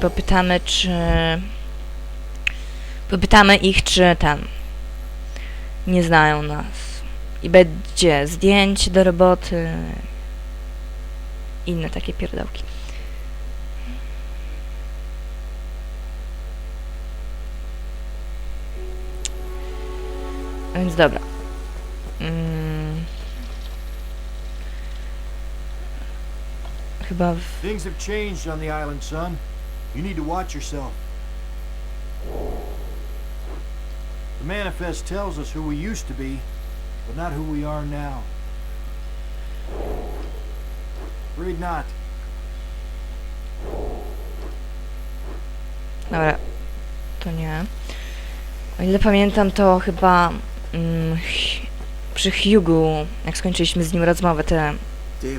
popytamy, czy... Popytamy ich, czy ten... Nie znają nas. I będzie zdjęcie do roboty. Inne takie pierdołki. Więc dobra. Mm. Chyba w... Things have changed on the island, son. You need to watch yourself. The manifest tells us who we used to be, but not who we are now. Read not. Dobra, to nie. O ile pamiętam, to chyba mm, przy Hugu, jak skończyliśmy z nim rozmowę, te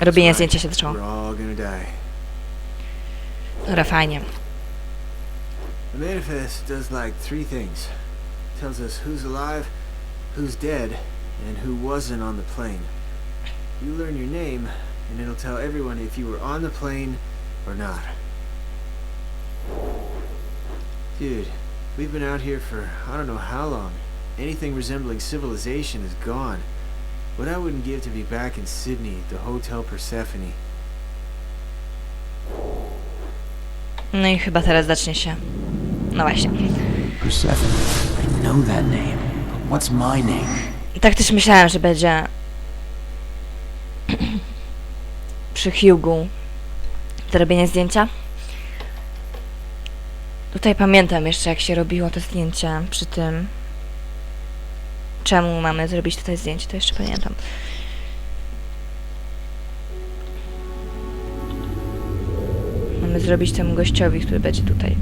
robienie zdjęcia się zaczęło. Dobra, fajnie. Manifest does like three things. It Tells us who's alive, who's dead, and who wasn't on the plane. You learn your name, and it'll tell everyone if you were on the plane or not. Dude, we've been out here for I don't know how long. Anything resembling civilization is gone. What I wouldn't give to be back in Sydney the Hotel Persephone. No i chyba teraz zacznie się. No właśnie. Tak też myślałem, że będzie przy Hugu zrobienie zdjęcia. Tutaj pamiętam jeszcze, jak się robiło to zdjęcie przy tym. Czemu mamy zrobić tutaj zdjęcie, to jeszcze pamiętam. Mamy zrobić temu gościowi, który będzie tutaj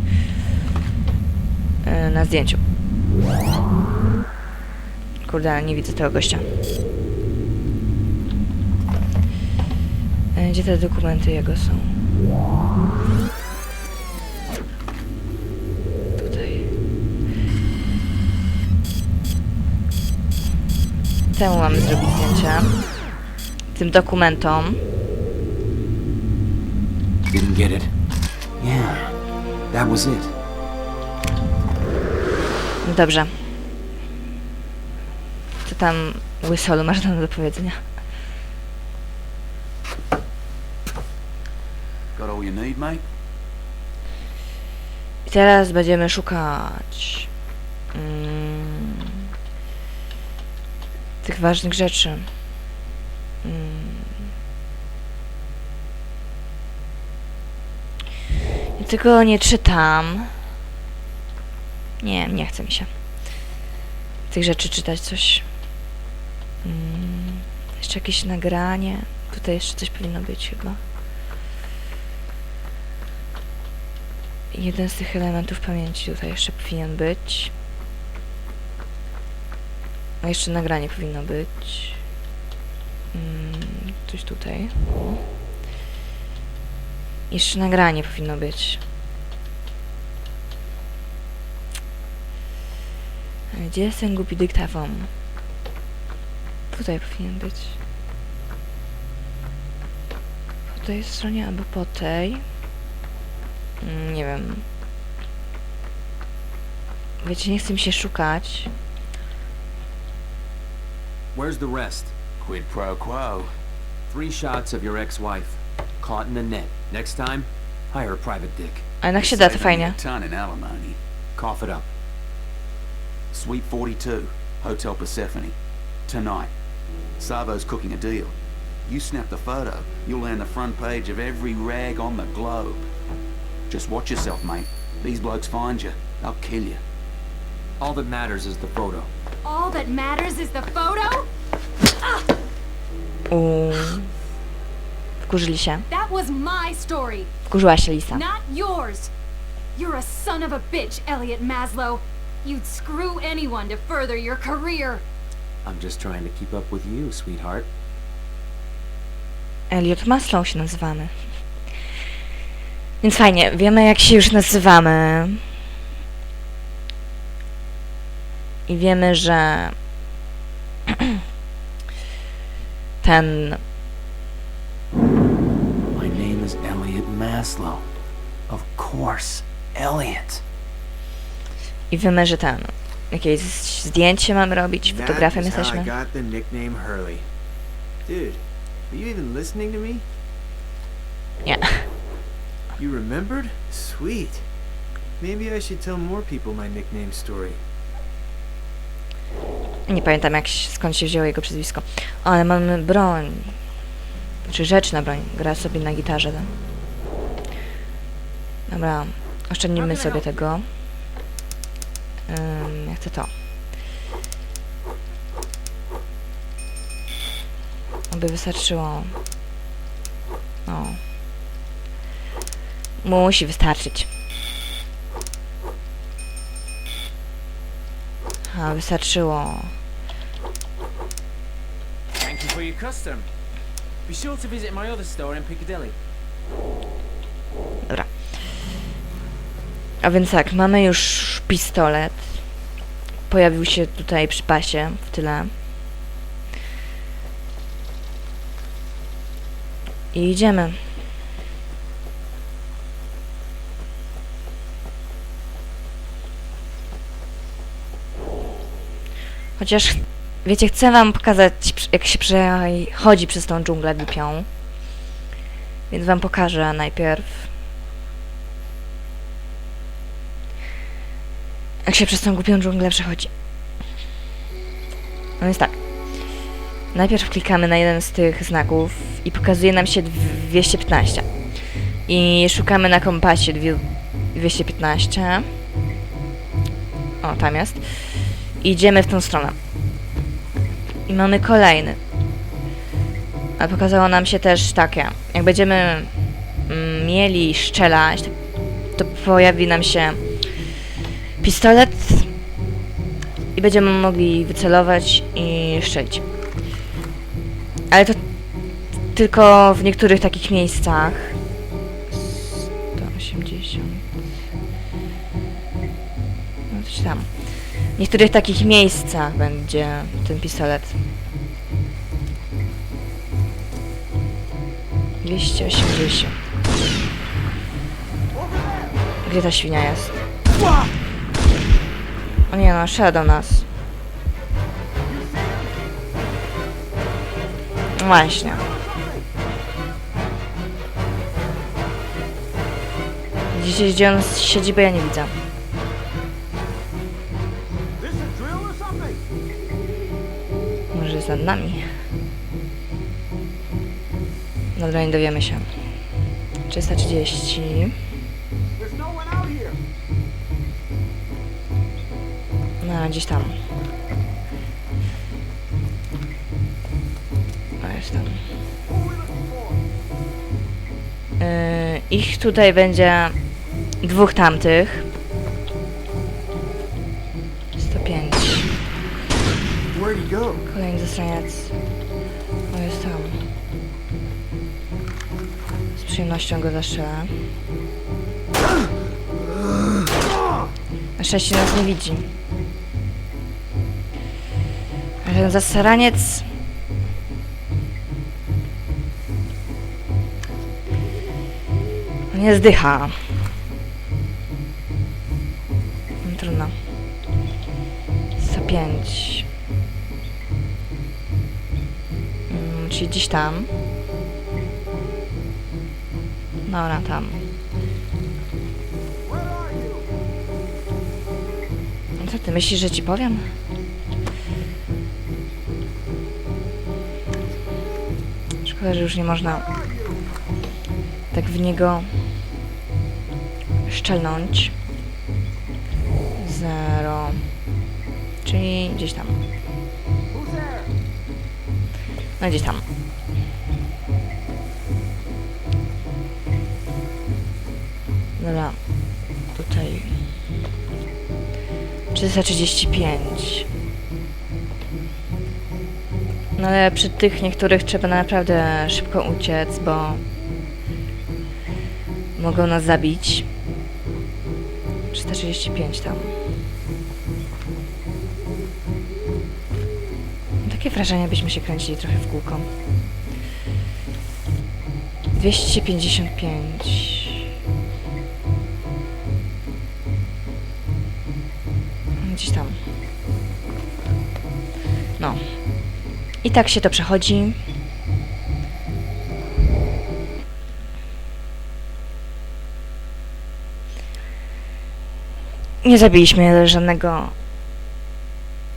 na zdjęciu. Kurde, nie widzę tego gościa. E, Gdzie te dokumenty jego są? Tutaj. Temu mamy zrobić zdjęcie. Tym dokumentom. Didn't get it. Yeah, that was it. No Dobrze. Co tam, Łysolu, masz nam do powiedzenia? Got all you need, mate? I teraz będziemy szukać mm, tych ważnych rzeczy. Mm. I tylko nie czytam. Nie, nie chce mi się tych rzeczy czytać coś. Mm, jeszcze jakieś nagranie. Tutaj jeszcze coś powinno być chyba. Jeden z tych elementów pamięci tutaj jeszcze powinien być. A jeszcze nagranie powinno być. Mm, coś tutaj. Jeszcze nagranie powinno być. A Gdzie jest ten głupi dyktafon? Tutaj powinien być. Po tej stronie albo po tej. Mm, Nie wiem. Wiecie, nie chcę mi się szukać. Where's the rest? Quid pro quo. Three shots of your ex-wife. Caught in the net. Next time, hire a private dick. A jednak się da, to fajnie. Cough it up. Suite 42, Hotel Persephone. Tonight. Savo's cooking a deal. You snap the photo, you'll land the front page of every rag on the globe. Just watch yourself, mate. These blokes find you, they'll kill you. All that matters is the photo. All that matters is the photo? Uuu. Wkurzyli się. That was my story, Wkurzyła się Lisa. not yours. You're a son of a bitch, Elliot Maslow. You'd screw anyone to further your career. I'm just trying to keep up with you, sweetheart. Elliot Maslow się nazywamy. Więc fajnie, wiemy jak się już nazywamy. I wiemy, że ten My name is Elliot Maslow. Of course. Elliot. I wiemy, że ten... Jakieś zdjęcie mamy robić, fotografem is how I jesteśmy. got the nickname Hurley. Dude, are you even listening to me? Nie. You remembered? Sweet. Maybe I should tell more people my nickname story. Nie pamiętam jak skąd się wzięło jego przezwisko. Ale mamy broń. Czy rzecz na broń. Gra sobie na gitarze. Dobra. Oszczędnimy sobie tego. Chcę to. Aby wystarczyło. O. Musi wystarczyć. A, wystarczyło. Thank you for your custom. Be sure to visit my other store in Piccadilly. Dobra. A więc tak, mamy już pistolet. Pojawił się tutaj przy pasie w tyle. I idziemy. Chociaż, wiecie, chcę wam pokazać, jak się przechodzi przez tą dżunglę głupią. Więc wam pokażę najpierw. Jak się przez tą głupią dżunglę przechodzi. No jest tak. Najpierw klikamy na jeden z tych znaków i pokazuje nam się dw- 215. I szukamy na kompasie dwie- 215. O, tam jest. I idziemy w tą stronę. I mamy kolejny. A pokazało nam się też takie. Jak będziemy mm, mieli strzelać, to, to pojawi nam się pistolet i będziemy mogli wycelować i strzelić. Ale to tylko w niektórych takich miejscach. 180. No coś tam. W niektórych takich miejscach będzie ten pistolet. 280. Gdzie ta świnia jest? Nie no, do nas. Właśnie. Widzicie, gdzie on siedzi, bo ja nie widzę. Może jest nami. Dobra, nie dowiemy się. 330. gdzieś tam. O, jest tam. Yy, ich tutaj będzie dwóch tamtych. 105. Where'd he go? Kolejny zasraniec. O, jest tam. Z przyjemnością go zastrzelę. Na szczęście nas nie widzi. Ten zasraniec... Nie zdycha. No, Trudno. 105. Mm, czyli gdzieś tam. Dobra, tam. Co ty myślisz, że ci powiem? Szkoda, że już nie można tak w niego szczelnąć. Zero. Czyli gdzieś tam. No gdzieś tam. Dobra. Tutaj. 335. No ale przy tych niektórych trzeba naprawdę szybko uciec, bo mogą nas zabić. 335 tam. Takie wrażenie, byśmy się kręcili trochę w kółko. 255. gdzieś tam. No. I tak się to przechodzi. Nie zabiliśmy żadnego.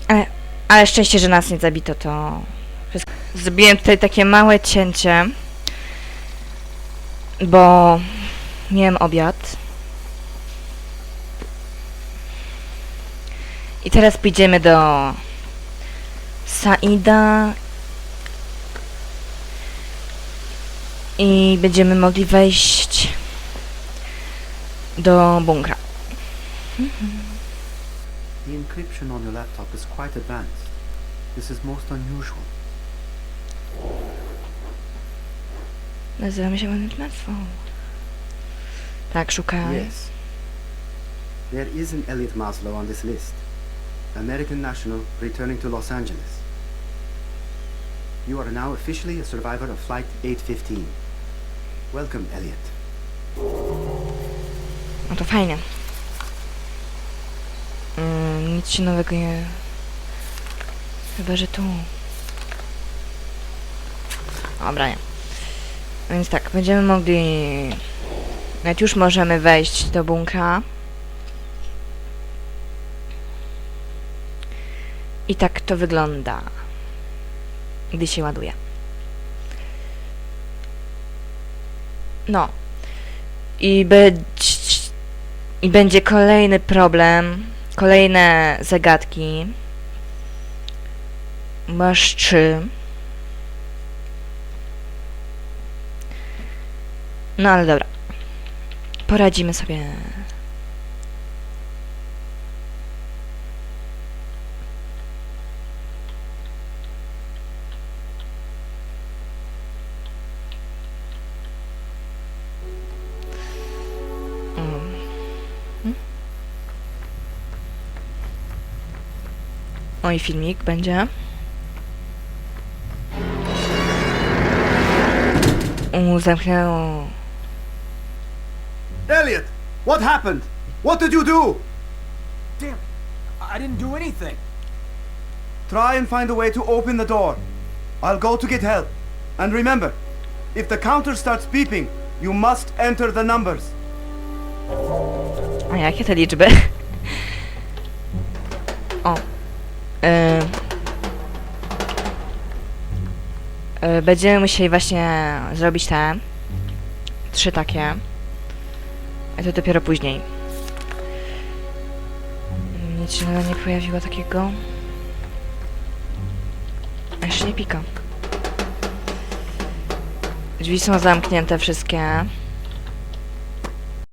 Ale, ale szczęście, że nas nie zabito, to. Zrobiłem tutaj takie małe cięcie. Bo miałem obiad. I teraz pójdziemy do Saida i będziemy mogli wejść do bunkra. The encryption on your laptop is quite advanced. This is most unusual. Nazywamy się Management Tak, szukaj. Yes. There is an Elliot Maslow on this list. American national returning to Los Angeles. You are now officially a survivor of Flight 815. Welcome, Elliot. No to fajnie. Mm, nic się nowego nie... Chyba, że tu. Dobra, nie. Więc tak, będziemy mogli... Nawet już możemy wejść do bunkra. I tak to wygląda, gdy się ładuje. No. I będzie... I będzie kolejny problem, kolejne zagadki. Masz trzy. No ale dobra. Poradzimy sobie. Oj, filmik będzie. U, zamknęło. Elliot! What happened? What did you do? Damn, I didn't do anything. Try and find a way to open the door. I'll go to get help. And remember, if the counter starts beeping, you must enter the numbers. A jakie te liczby? Y... Y, Będziemy musieli właśnie zrobić te trzy takie. A to dopiero później. Nic się nie pojawiło takiego. A jeszcze nie pika. Drzwi są zamknięte wszystkie.